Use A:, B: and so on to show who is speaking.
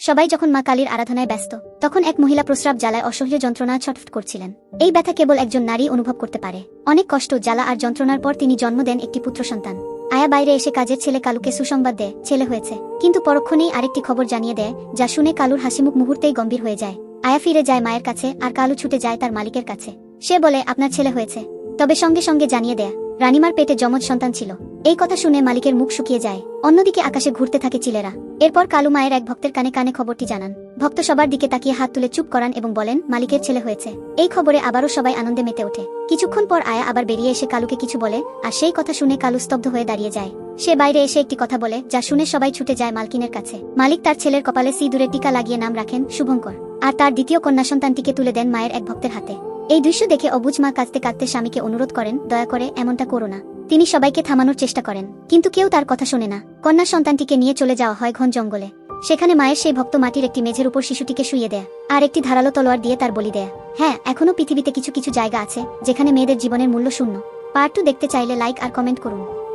A: সবাই যখন মা কালীর আরাধনায় ব্যস্ত, তখন এক মহিলা প্রস্রাব জ্বালায় অসহ্য যন্ত্রণা ছটফট করছিলেন। এই ব্যথা কেবল একজন নারী অনুভব করতে পারে। অনেক কষ্ট, জ্বালা আর যন্ত্রণার পর তিনি জন্ম দেন একটি পুত্র সন্তান। আয়া বাইরে এসে কাজের ছেলে কালুকে সুসংবাদ দেয়, ছেলে হয়েছে। কিন্তু পরক্ষণেই আরেকটি খবর জানিয়ে দেয়, যা শুনে কালুর হাসিমুখ মুহূর্তেই গম্ভীর হয়ে যায়। আয়া ফিরে যায় মায়ের কাছে আর কালু ছুটে যায় তার মালিকের কাছে। সে বলে, আপনার ছেলে হয়েছে। তবে সঙ্গে সঙ্গে জানিয়ে দেয়া, রানিমার পেটে যমজ সন্তান ছিল। এই কথা শুনে মালিকের মুখ শুকিয়ে যায়। অন্যদিকে আকাশে ঘুরতে থাকে চিলেরা। এরপর কালু মায়ের এক ভক্তের কানে কানে খবরটি জানান। ভক্ত সবার দিকে তাকিয়ে হাত তুলে চুপ করান এবং বলেন, মালিকের ছেলে হয়েছে। এই খবরে আবারও সবাই আনন্দে মেতে ওঠে। কিছুক্ষণ পর আয়া আবার বেরিয়ে এসে কালুকে কিছু বলে, আর সেই কথা শুনে কালু স্তব্ধ হয়ে দাঁড়িয়ে যায়। সে বাইরে এসে একটি কথা বলে, যা শুনে সবাই ছুটে যায় মালকিনের কাছে। মালিক তার ছেলের কপালে সিঁদুরের টিকা লাগিয়ে নাম রাখেন শুভঙ্কর, আর তার দ্বিতীয় কন্যা সন্তানটিকে তুলে দেন মায়ের এক ভক্তের হাতে। এই দৃশ্য দেখে অবুজ মা কাঁদতে কাঁদতে স্বামীকে অনুরোধ করেন, দয়া করে, এমনটা করো না। তিনি সবাইকে থামানোর চেষ্টা করেন, কিন্তু কেউ তার কথা শোনে না। কন্যা সন্তানটিকে নিয়ে চলে যাওয়া হয় ঘন জঙ্গলে। সেখানে মায়ের সেই ভক্ত মাটির একটি মেঝের উপর শিশুটিকে শুয়ে দেয় আর একটি ধারালো তলোয়ার দিয়ে তার বলি দেয়া। হ্যাঁ এখনও পৃথিবীতে কিছু কিছু জায়গা আছে, যেখানে মেয়েদের জীবনের মূল্য শূন্য। পার্ট টু দেখতে চাইলে লাইক আর কমেন্ট করুন।